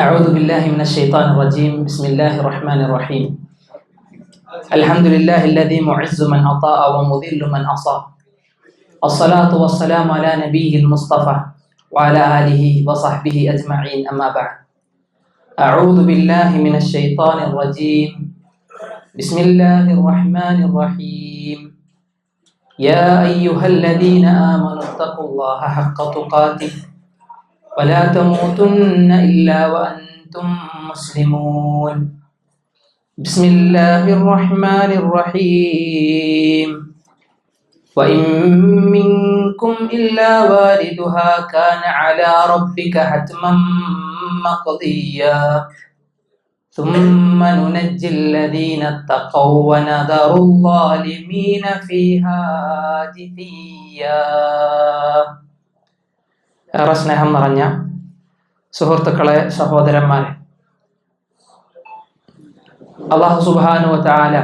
أعوذ بالله من الشيطان الرجيم. بسم الله الرحمن الرحيم. الحمد لله الذي معز من أطاع ومذل من أصى الصلاة والسلام على نبيه المصطفى وعلى آله وصحبه أجمعين. أما بعد. أعوذ بالله من الشيطان الرجيم. بسم الله الرحمن الرحيم. يا أيها الذين آمنوا اتقوا الله حق تقاته. ولا تموتن إلا وأنتم مسلمون. بسم الله الرحمن الرحيم. وإن منكم إلا واردها كان على ربك حتما مقضيا. ثم ننجي الذين اتقوا ونذر الظالمين فيها جثيا ഏറെ സ്നേഹം നിറഞ്ഞ സുഹൃത്തുക്കളെ സഹോദരന്മാരെ. അള്ളാഹു സുബാനു താല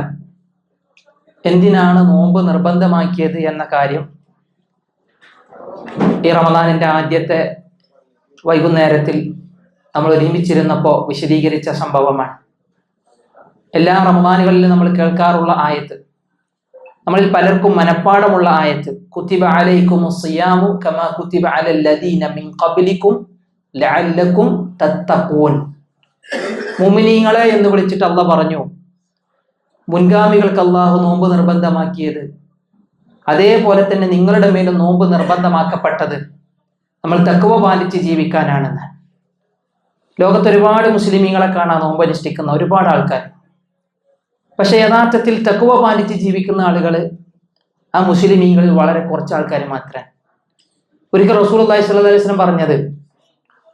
എന്തിനാണ് നോമ്പ് നിർബന്ധമാക്കിയത് എന്ന കാര്യം ഈ റമദാനിന്റെ ആദ്യത്തെ വൈകുന്നേരത്തിൽ നമ്മൾ ഒരുമിച്ചിരുന്നപ്പോൾ വിശദീകരിച്ച സംഭവമാണ്. എല്ലാ റമദാനുകളിലും നമ്മൾ കേൾക്കാറുള്ള ആയത്ത് നമ്മളിൽ പലർക്കും മനഃപ്പാടമുള്ള ആയത്ത് കുത്തിബ അലൈക്കും മിൻ തത്തഖൂൻ. മുഅ്മിനീങ്ങളെ എന്ന് വിളിച്ചിട്ട് അള്ളാഹ് പറഞ്ഞു മുൻഗാമികൾക്ക് അള്ളാഹു നോമ്പ് നിർബന്ധമാക്കിയത് അതേപോലെ തന്നെ നിങ്ങളുടെ മേലും നോമ്പ് നിർബന്ധമാക്കപ്പെട്ടത് നമ്മൾ തക്കുവ പാലിച്ച് ജീവിക്കാനാണെന്ന്. ലോകത്ത് ഒരുപാട് മുസ്ലിമീങ്ങളെ കാണാൻ നോമ്പ് അനുഷ്ഠിക്കുന്ന ഒരുപാട് ആൾക്കാർ. പക്ഷെ യഥാർത്ഥത്തിൽ തക്കുവ പാലിച്ച് ജീവിക്കുന്ന ആളുകൾ ആ മുസ്ലിമീങ്ങളിൽ വളരെ കുറച്ച് ആൾക്കാർ മാത്രമേ ഒരിക്കൽ റസൂൽ അള്ളഹി സ്വല്ലി പറഞ്ഞത്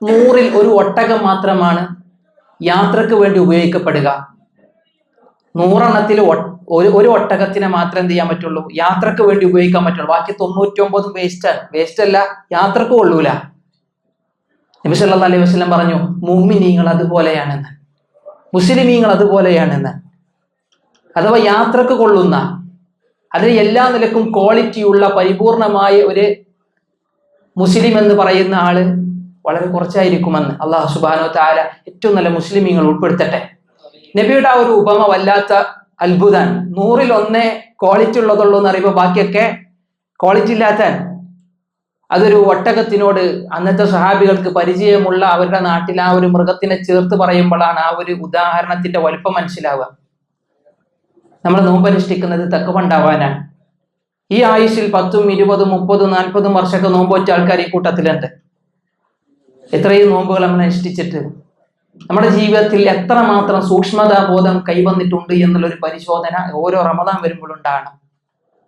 നൂറിൽ ഒരു ഒട്ടകം മാത്രമാണ് യാത്രയ്ക്ക് വേണ്ടി ഉപയോഗിക്കപ്പെടുക. നൂറെണ്ണത്തിൽ ഒരു ഒരു ഒട്ടകത്തിനെ മാത്രം എന്ത് ചെയ്യാൻ പറ്റുള്ളൂ? യാത്രയ്ക്ക് വേണ്ടി ഉപയോഗിക്കാൻ പറ്റുള്ളൂ. ബാക്കി തൊണ്ണൂറ്റി വേസ്റ്റ് വേസ്റ്റ് അല്ല യാത്രയ്ക്ക് കൊള്ളൂല. നബി സല്ലല്ലാഹു അലൈഹി വസ്ലം പറഞ്ഞു മുമ്മിനീങ്ങൾ അതുപോലെയാണെന്ന്. മുസ്ലിമീങ്ങൾ അതുപോലെയാണെന്ന്. അഥവാ യാത്രയ്ക്ക് കൊള്ളുന്ന അതിന് എല്ലാ നിലക്കും ക്വാളിറ്റിയുള്ള പരിപൂർണമായ ഒരു മുസ്ലിം എന്ന് പറയുന്ന ആൾ വളരെ കുറച്ചായിരിക്കുമെന്ന് അള്ളാഹു സുബാനോ താര ഏറ്റവും നല്ല മുസ്ലിമീങ്ങൾ ഉൾപ്പെടുത്തട്ടെ. നബിയുടെ ആ ഒരു ഉപമ വല്ലാത്ത അത്ഭുതം. നൂറിൽ ഒന്നേ ക്വാളിറ്റി ഉള്ളതുള്ളൂ എന്ന് അറിയുമ്പോൾ ബാക്കിയൊക്കെ ക്വാളിറ്റി ഇല്ലാത്ത അതൊരു ഒട്ടകത്തിനോട് അന്നത്തെ സഹാബികൾക്ക് പരിചയമുള്ള അവരുടെ നാട്ടിൽ ആ ഒരു മൃഗത്തിനെ ചേർത്ത് പറയുമ്പോഴാണ് ആ ഒരു ഉദാഹരണത്തിന്റെ വലുപ്പം മനസ്സിലാവുക. നമ്മൾ നോമ്പനുഷ്ഠിക്കുന്നത് തക്കവുണ്ടാവാനാണ് ഈ ആയുഷിൽ പത്തും ഇരുപതും മുപ്പതും നാൽപ്പതും വർഷമൊക്കെ നോമ്പ് വെച്ച ആൾക്കാർ ഈ കൂട്ടത്തിലുണ്ട്. എത്രയും നോമ്പുകൾ നമ്മൾ അനുഷ്ഠിച്ചിട്ട്. നമ്മുടെ ജീവിതത്തിൽ എത്രമാത്രം സൂക്ഷ്മതാബോധം കൈവന്നിട്ടുണ്ട് എന്നുള്ളൊരു പരിശോധന ഓരോ റമദാൻ വരുമ്പോഴുണ്ടാണ്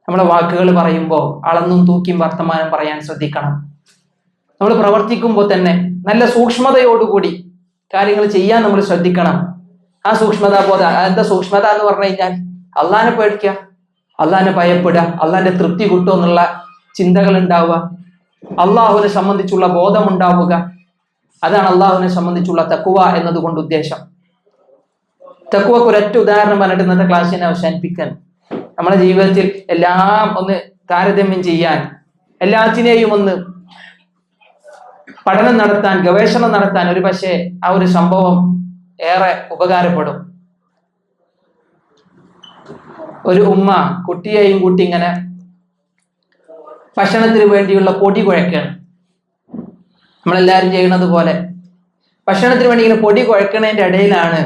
നമ്മുടെ വാക്കുകൾ പറയുമ്പോൾ അളന്നും തൂക്കിയും വർത്തമാനം പറയാൻ ശ്രദ്ധിക്കണം. നമ്മൾ പ്രവർത്തിക്കുമ്പോൾ തന്നെ നല്ല സൂക്ഷ്മതയോടുകൂടി കാര്യങ്ങൾ ചെയ്യാൻ നമ്മൾ ശ്രദ്ധിക്കണം. ആ സൂക്ഷ്മതാബോധം എന്താ സൂക്ഷ്മത എന്ന് പറഞ്ഞു കഴിഞ്ഞാൽ അള്ളാനെ പേടിക്കുക അള്ളാനെ ഭയപ്പെടുക അള്ളാന്റെ തൃപ്തി കിട്ടും എന്നുള്ള ചിന്തകൾ ഉണ്ടാവുക. അള്ളാഹുവിനെ സംബന്ധിച്ചുള്ള ബോധം ഉണ്ടാവുക. അതാണ് അള്ളാഹുവിനെ സംബന്ധിച്ചുള്ള തക്കുവ എന്നതുകൊണ്ട് ഉദ്ദേശം. തക്കുവക്ക് ഒരൊറ്റ ഉദാഹരണം പറഞ്ഞിട്ട് ഇന്നത്തെ ക്ലാസ്സിനെ അവസാനിപ്പിക്കാൻ. നമ്മുടെ ജീവിതത്തിൽ എല്ലാം ഒന്ന് താരതമ്യം ചെയ്യാൻ എല്ലാത്തിനെയും ഒന്ന് പഠനം നടത്താൻ ഗവേഷണം നടത്താൻ ഒരു പക്ഷേ ആ ഒരു സംഭവം ഏറെ ഉപകാരപ്പെടും. ഒരു ഉമ്മ കുട്ടിയെയും കൂട്ടി ഇങ്ങനെ ഭക്ഷണത്തിന് വേണ്ടിയുള്ള പൊടി കുഴക്കുകയാണ് നമ്മളെല്ലാവരും ചെയ്യുന്നത് പോലെ. ഭക്ഷണത്തിന് വേണ്ടി ഇങ്ങനെ പൊടി കുഴക്കണതിന്റെ ഇടയിലാണ്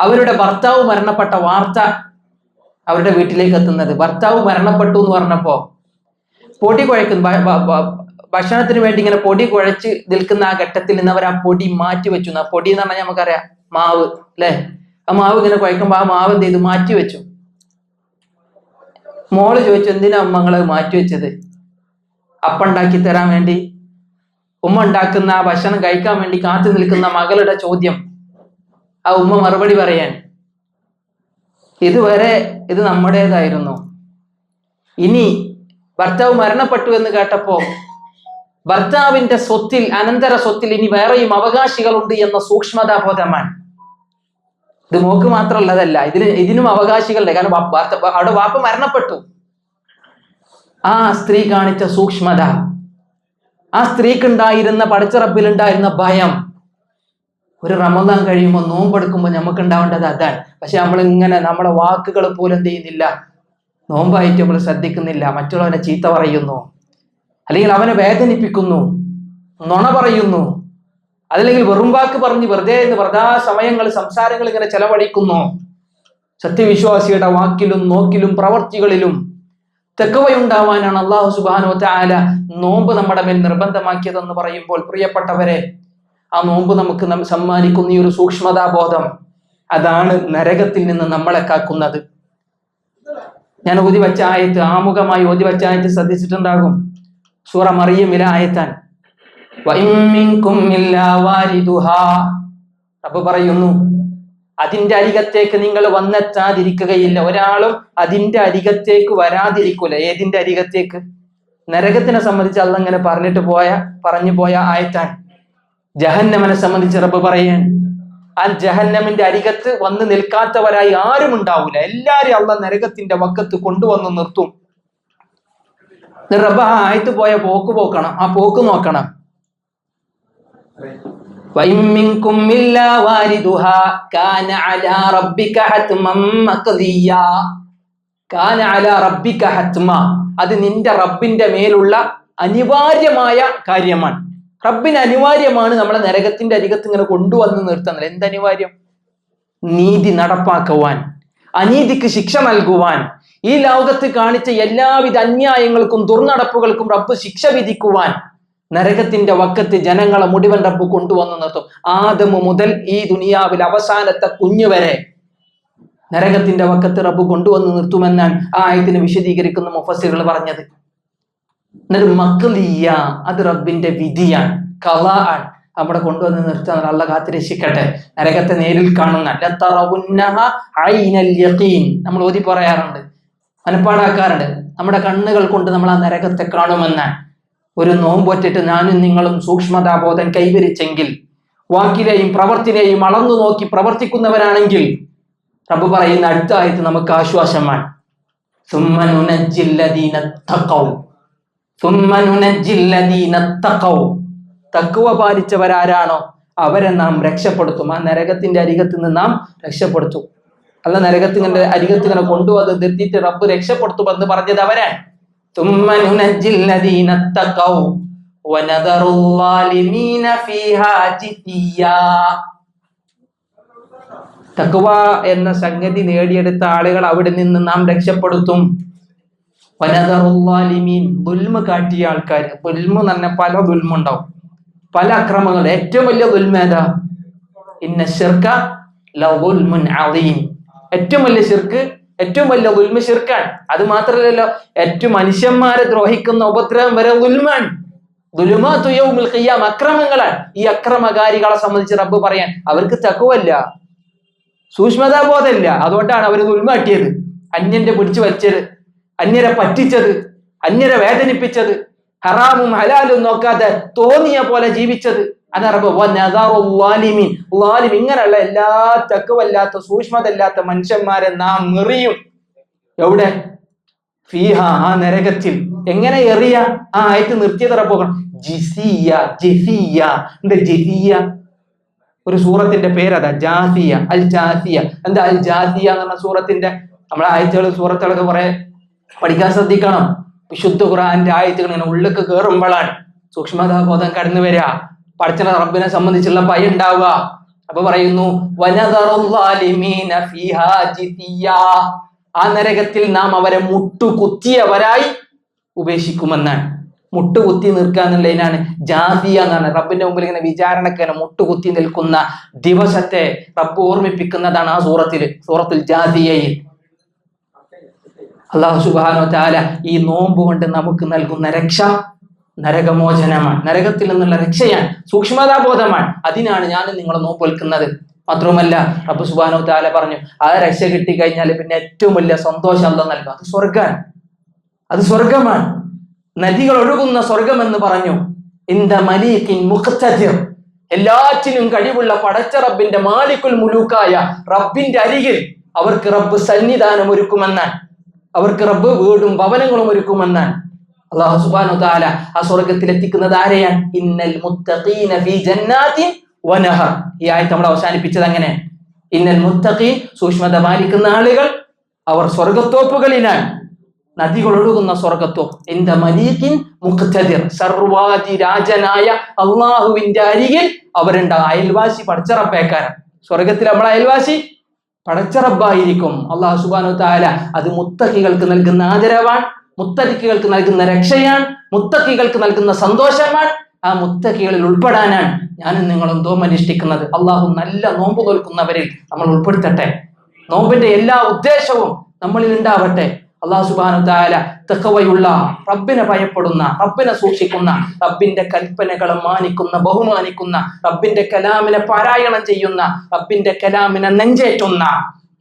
അവരുടെ ഭർത്താവ് മരണപ്പെട്ട വാർത്ത അവരുടെ വീട്ടിലേക്ക് എത്തുന്നത്. ഭർത്താവ് മരണപ്പെട്ടു എന്ന് പറഞ്ഞപ്പോ പൊടി കുഴക്കുന്നു ഭക്ഷണത്തിന് വേണ്ടി ഇങ്ങനെ പൊടി കുഴച്ച് നിൽക്കുന്ന ആ ഘട്ടത്തിൽ നിന്ന് അവർ ആ പൊടി മാറ്റി വെച്ചു ആ പൊടി എന്ന് പറഞ്ഞാൽ നമുക്കറിയാം മാവ് അല്ലെ? ആ മാവ് ഇങ്ങനെ കുഴക്കുമ്പോൾ ആ മാവ് എന്ത് ചെയ്തു? മാറ്റി വെച്ചു. മോൾ ചോദിച്ചു എന്തിനാ ഉമ്മങ്ങൾ മാറ്റി വെച്ചത്? അപ്പുണ്ടാക്കി തരാൻ വേണ്ടി? ഉമ്മ ഉണ്ടാക്കുന്ന ഭക്ഷണം കഴിക്കാൻ വേണ്ടി കാത്തു നിൽക്കുന്ന മകളുടെ ചോദ്യം. ആ ഉമ്മ മറുപടി പറയാൻ ഇതുവരെ ഇത് നമ്മുടേതായിരുന്നു. ഇനി ഭർത്താവ് മരണപ്പെട്ടു എന്ന് കേട്ടപ്പോ ഭർത്താവിന്റെ സ്വത്തിൽ അനന്തര സ്വത്തിൽ ഇനി വേറെയും അവകാശികളുണ്ട് എന്ന സൂക്ഷ്മതാബോധമാണ്. ഇത് മോക്ക് മാത്രമുള്ളതല്ല ഇതിന് ഇതിനും അവകാശികളുടെ കാരണം അവിടെ വാപ്പ മരണപ്പെട്ടു. ആ സ്ത്രീ കാണിച്ച സൂക്ഷ്മത ആ സ്ത്രീക്ക് ഉണ്ടായിരുന്ന പടച്ചിറപ്പിൽ ഉണ്ടായിരുന്ന ഭയം. ഒരു റമദാൻ കഴിയുമ്പോൾ നോമ്പെടുക്കുമ്പോൾ നമുക്ക് ഉണ്ടാവേണ്ടത് അതാണ്. പക്ഷെ നമ്മൾ ഇങ്ങനെ നമ്മുടെ വാക്കുകൾ പോലും എന്ത് ചെയ്യുന്നില്ല. നോമ്പായിട്ട് നമ്മൾ ശ്രദ്ധിക്കുന്നില്ല. മറ്റുള്ളവനെ ചീത്ത പറയുന്നു. അല്ലെങ്കിൽ അവനെ വേദനിപ്പിക്കുന്നു. നുണ പറയുന്നു. അതല്ലെങ്കിൽ വെറും വാക്ക് പറഞ്ഞ് വെറുതെ എന്ന് വെറുതെ സമയങ്ങൾ സംസാരങ്ങൾ ഇങ്ങനെ ചെലവഴിക്കുന്നു. സത്യവിശ്വാസിയുടെ വാക്കിലും നോക്കിലും പ്രവർത്തികളിലും തെക്കവയുണ്ടാവാനാണ് അള്ളാഹു സുബാനോ താല നോമ്പ് നമ്മുടെ മേൽ നിർബന്ധമാക്കിയതെന്ന് പറയുമ്പോൾ പ്രിയപ്പെട്ടവരെ ആ നോമ്പ് നമുക്ക് സമ്മാനിക്കുന്ന ഈ ഒരു സൂക്ഷ്മതാബോധം അതാണ് നരകത്തിൽ നിന്ന് നമ്മളെ കാക്കുന്നത്. ഞാൻ ഓതി വച്ച ആയത്ത് ആമുഖമായി ഓതി വച്ച ആയത്ത് ശ്രദ്ധിച്ചിട്ടുണ്ടാകും. സൂറ മറിയമില ആയത്താൻ. റബ്ബ് പറയുന്നു അതിന്റെ അരികത്തേക്ക് നിങ്ങൾ വന്നെത്താതിരിക്കുകയില്ല. ഒരാളും അതിന്റെ അരികത്തേക്ക് വരാതിരിക്കൂല. ഏതിന്റെ അരികത്തേക്ക്? നരകത്തിനെ സംബന്ധിച്ച് അല്ല അങ്ങനെ പറഞ്ഞിട്ട് പോയ പറഞ്ഞു പോയ ആയത്താൻ ജഹന്നമനെ സംബന്ധിച്ച് റബ്ബ് പറയാൻ ആ ജഹന്നമിന്റെ അരികത്ത് വന്ന് നിൽക്കാത്തവരായി ആരും ഉണ്ടാവില്ല എല്ലാരും അള്ള നരകത്തിന്റെ വക്കത്ത് കൊണ്ടുവന്ന് നിർത്തും. റബ്ബ് ആ ആയത്ത് പോയ പോക്ക് പോക്കണം. ആ പോക്ക് നോക്കണം. അത് നിന്റെ റബ്ബിന്റെ മേലുള്ള അനിവാര്യമായ കാര്യമാണ്. റബ്ബിന് അനിവാര്യമാണ് നമ്മളെ നരകത്തിന്റെ അരികത്ത് ഇങ്ങനെ കൊണ്ടുവന്ന് നിർത്തുന്നത്. എന്തനിവാര്യം? നീതി നടപ്പാക്കുവാൻ അനീതിക്ക് ശിക്ഷ നൽകുവാൻ ഈ ലോകത്ത് കാണിച്ച എല്ലാവിധ അന്യായങ്ങൾക്കും ദുർനടപ്പുകൾക്കും റബ്ബ് ശിക്ഷ വിധിക്കുവാൻ നരകത്തിന്റെ വക്കത്ത് ജനങ്ങളെ മുടിവൻ റബ്ബ് കൊണ്ടുവന്ന് നിർത്തും. ആദമു മുതൽ ഈ ദുനിയാവിൽ അവസാനത്തെ കുഞ്ഞു വരെ നരകത്തിന്റെ വക്കത്ത് റബ്ബ് കൊണ്ടുവന്ന് നിർത്തുമെന്നാണ് ആ ആയത്തിനെ വിശദീകരിക്കുന്ന മുഫസിറുകൾ പറഞ്ഞത്. എന്നിട്ട് മക്കളിയ അത് റബ്ബിന്റെ വിധിയാണ്. കല ആണ്. അവിടെ കൊണ്ടുവന്ന് നിർത്താൻ അല്ല കാത്തിരക്ഷിക്കട്ടെ. നരകത്തെ നേരിൽ കാണുന്ന നമ്മൾ ഓതി പറയാറുണ്ട്. മനപ്പാടാക്കാറുണ്ട്. നമ്മുടെ കണ്ണുകൾ കൊണ്ട് നമ്മൾ ആ നരകത്തെ കാണുമെന്നാണ്. ഒരു നോമ്പൊറ്റിട്ട് ഞാനും നിങ്ങളും സൂക്ഷ്മതാബോധം കൈവരിച്ചെങ്കിൽ വാക്കിലെയും പ്രവർത്തിനെയും അളന്നു നോക്കി പ്രവർത്തിക്കുന്നവരാണെങ്കിൽ റബ്ബ് പറയുന്ന അടുത്തായിട്ട് നമുക്ക് ആശ്വാസമാണ് തക്കുവ പാലിച്ചവരാരാണോ? അവരെ നാം രക്ഷപ്പെടുത്തും. ആ നരകത്തിന്റെ അരികത്ത് നിന്ന് നാം രക്ഷപ്പെടുത്തും. അല്ല നരകത്തിന്റെ അരികത്തിങ്ങനെ കൊണ്ടുവന്ന് നിർത്തിയിട്ട് റബ്ബ് രക്ഷപ്പെടുത്തുമെന്ന് പറഞ്ഞത് അവരാണ്. ثم ننجي الذين اتقوا ونذر الظالمين فيها جثيا തക്വ എന്ന സംഗതി നേടിയെടുത്ത ആളുകൾ അവിടെ നിന്ന് നാം രക്ഷപ്പെടുത്തും വനദറുല്ലാലിമീൻ ദുൽമ കാട്ടിയ ആൾക്കാർ ദുൽമ തന്നെ പല ദുൽമുണ്ടാവും പല അക്രമങ്ങൾ ഏറ്റവും വലിയ ദുൽമ ഏതാ ഇന്ന ശിർക്ക ലൗൽമുൻ അളീം ഏറ്റവും വലിയ ശിർക്ക് ഏറ്റവും വലിയ ദുൽമ ശിർക്കാണ്. അത് മാത്രമല്ലല്ലോ ഏറ്റവും മനുഷ്യന്മാരെ ദ്രോഹിക്കുന്ന ഉപദ്രവം വരെ ദുൽമാണ്. ദുലുമാതു യൗമിൽ ഖിയാം അക്രമങ്ങളാണ്. ഈ അക്രമകാരികളെ സംബന്ധിച്ച് റബ്ബ് പറയാൻ അവർക്ക് തക്കുവല്ല. സൂക്ഷ്മതാബോധമില്ല. അതുകൊണ്ടാണ് അവർ ദുൽമാട്ടിയത് അന്യന്റെ പിടിച്ചു വച്ചത് അന്യരെ പറ്റിച്ചത് അന്യരെ വേദനിപ്പിച്ചത് ഹറാമും ഹലാലും നോക്കാതെ തോന്നിയ പോലെ ജീവിച്ചത്. അതറബ് ഇങ്ങനെയുള്ള എല്ലാ തക്കവല്ലാത്ത സൂക്ഷ്മതല്ലാത്ത മനുഷ്യന്മാരെ നാം എറിയും. എവിടെ? ഫീഹ ആ നരകത്തിൽ. എങ്ങനെ എറിയ? ആ ജെഫിയ എന്താ ജെഫിയ ഒരു സൂറത്തിന്റെ പേരതാ ജാസിയ അൽ ജാസിയ എന്താ അൽ ജാസിയ എന്ന് പറഞ്ഞ സൂറത്തിന്റെ? നമ്മളെ ആഴ്ചകൾ സൂറത്തുകളൊക്കെ കുറെ പഠിക്കാൻ ശ്രദ്ധിക്കണം. വിശുദ്ധ ഖുറാന്റെ ആയത്തുകൾ ഇങ്ങനെ ഉള്ളിലേക്ക് കയറുമ്പോഴാണ് സൂക്ഷ്മതാബോധം കടന്നു വരിക പഠിച്ച റബ്ബിനെ സംബന്ധിച്ചുള്ള ഭയം ഉണ്ടാവുക. അപ്പൊ പറയുന്നു. ആ നരകത്തിൽ നാം അവരെ മുട്ടുകുത്തിയവരായി ഉപേക്ഷിക്കുമെന്നാണ്. മുട്ടുകുത്തി നിൽക്കുക എന്നുള്ളതിനാണ് ജാതിയ എന്നാണ്. റബ്ബിന്റെ മുമ്പിൽ ഇങ്ങനെ വിചാരണക്കാരെ മുട്ടുകുത്തി നിൽക്കുന്ന ദിവസത്തെ റബ്ബ് ഓർമ്മിപ്പിക്കുന്നതാണ് ആ സൂറത്തിൽ സൂറത്തിൽ ജാതിയയിൽ അള്ളാഹു സുബാനോ താല ഈ നോമ്പ് കൊണ്ട് നമുക്ക് നൽകുന്ന രക്ഷ നരകമോചനമാണ്. നരകത്തിൽ നിന്നുള്ള രക്ഷയാണ് സൂക്ഷ്മതാബോധമാണ്. അതിനാണ് ഞാൻ നിങ്ങളെ നോമ്പ് വെൽക്കുന്നത് മാത്രവുമല്ല റബ്ബ് സുബാനോ താല പറഞ്ഞു ആ രക്ഷ കിട്ടിക്കഴിഞ്ഞാൽ പിന്നെ ഏറ്റവും വലിയ സന്തോഷം അല്ല നൽകും. അത് സ്വർഗമാണ് അത് സ്വർഗമാണ് നദികൾ ഒഴുകുന്ന സ്വർഗം എന്ന് പറഞ്ഞു. ഇന്ത മലീഖിൻ മുഖത്തജിർ എല്ലാറ്റിനും കഴിവുള്ള പടച്ച റബ്ബിന്റെ മാലിക്കുൽ മുലൂക്കായ റബ്ബിന്റെ അരികിൽ അവർക്ക് റബ്ബ് സന്നിധാനം ഒരുക്കുമെന്നാണ്. അവർക്ക് റബ്ബ് വീടും ഭവനങ്ങളും ഒരുക്കുമെന്നാണ്. അള്ളാഹു സുബാനു താല ആ സ്വർഗത്തിൽ എത്തിക്കുന്നത് ആരെയാണ്? ഇന്നൽ മുത്തഖീന ഫീ ജന്നാത്തിൻ വനഹർ. ഈ ആയത്ത് നമ്മൾ അവസാനിപ്പിച്ചത് അങ്ങനെ ഇന്നൽ മുത്തഖീൻ സൂക്ഷ്മത പാലിക്കുന്ന ആളുകൾ അവർ സ്വർഗത്തോപ്പുകളിലാണ് നദികൾ ഒഴുകുന്ന സ്വർഗത്തോ എന്റെ മലീക്കിൻ മുഖ്തദിർ. സർവാദി രാജനായ അള്ളാഹുവിന്റെ അരികിൽ അവരുണ്ട്. അയൽവാസി പടച്ചറപ്പേക്കാരൻ സ്വർഗത്തിൽ നമ്മൾ അയൽവാസി പടച്ചറബായിരിക്കും അള്ളാഹു സുബാനു താല അത് മുത്തഹികൾക്ക് നൽകുന്ന ആദരവാണ്. മുത്തക്കികൾക്ക് നൽകുന്ന രക്ഷയാണ് മുത്തക്കികൾക്ക് നൽകുന്ന സന്തോഷമാണ് ആ മുത്തക്കികളിൽ ഉൾപ്പെടാനാണ് ഞാനും നിങ്ങളും നോമ്പനുഷ്ഠിക്കുന്നത് അള്ളാഹു നല്ല നോമ്പ് തോൽക്കുന്നവരിൽ നമ്മൾ ഉൾപ്പെടുത്തട്ടെ. നോമ്പിന്റെ എല്ലാ ഉദ്ദേശവും നമ്മളിൽ ഉണ്ടാവട്ടെ. അള്ളാഹു സുബാനു താല തെക്കവയുള്ള റബ്ബിനെ ഭയപ്പെടുന്ന റബ്ബിനെ സൂക്ഷിക്കുന്ന റബ്ബിന്റെ കൽപ്പനകളെ മാനിക്കുന്ന ബഹുമാനിക്കുന്ന റബ്ബിന്റെ കലാമിനെ പാരായണം ചെയ്യുന്ന റബ്ബിന്റെ കലാമിനെ നെഞ്ചേറ്റുന്ന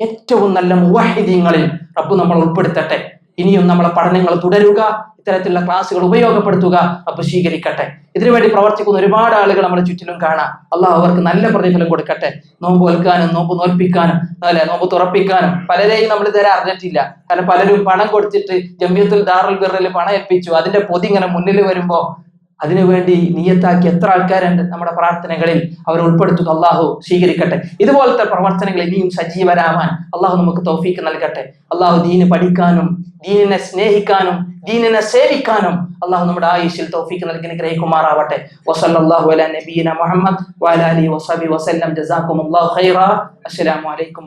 ഏറ്റവും നല്ല മുവാഹിദീങ്ങളിൽ റബ്ബ് നമ്മൾ ഉൾപ്പെടുത്തട്ടെ. ഇനിയും നമ്മളെ പഠനങ്ങൾ തുടരുക ഇത്തരത്തിലുള്ള ക്ലാസ്സുകൾ ഉപയോഗപ്പെടുത്തുക അപ്പൊ സ്വീകരിക്കട്ടെ. ഇതിനുവേണ്ടി പ്രവർത്തിക്കുന്ന ഒരുപാട് ആളുകൾ നമ്മുടെ ചുറ്റിലും കാണാം. അള്ളാഹു അവർക്ക് നല്ല പ്രതിഫലം കൊടുക്കട്ടെ. നോമ്പ് വെൽക്കാനും നോമ്പ് നോൽപ്പിക്കാനും അല്ലെ? നോമ്പ് തുറപ്പിക്കാനും പലരെയും നമ്മൾ ഇതുവരെ അറിഞ്ഞിട്ടില്ല. കാരണം പലരും പണം കൊടുത്തിട്ട് ജമ്യത്തിൽ ദാറുൽ ബിറിൽ പണം ഏൽപ്പിച്ചു. അതിന്റെ പൊതി ഇങ്ങനെ മുന്നിൽ വരുമ്പോ അതിനുവേണ്ടി നിയത്താക്കി എത്ര ആൾക്കാരുണ്ട് നമ്മുടെ പ്രാർത്ഥനകളിൽ അവർ ഉൾപ്പെടുത്തുക. അള്ളാഹു സ്വീകരിക്കട്ടെ. ഇതുപോലത്തെ പ്രവർത്തനങ്ങൾ ഇനിയും സജീവരാവാൻ അള്ളാഹു നമുക്ക് തൗഫീക്ക് നൽകട്ടെ. അള്ളാഹു ദീന് പഠിക്കാനും ദീനിനെ സ്നേഹിക്കാനും ദീനിനെ സേവിക്കാനും അള്ളാഹു നമ്മുടെ ആയുഷിൽ തൗഫീക്ക് നൽകി ഗ്രഹിക്കുമാറാവട്ടെ വസല്ലല്ലാഹു അലാ നബീന മുഹമ്മദ് വഅലാ വസബി വസല്ലം. ജസാക്കുമുല്ലാഹു ഖൈറ. അസ്സലാമു അലൈക്കും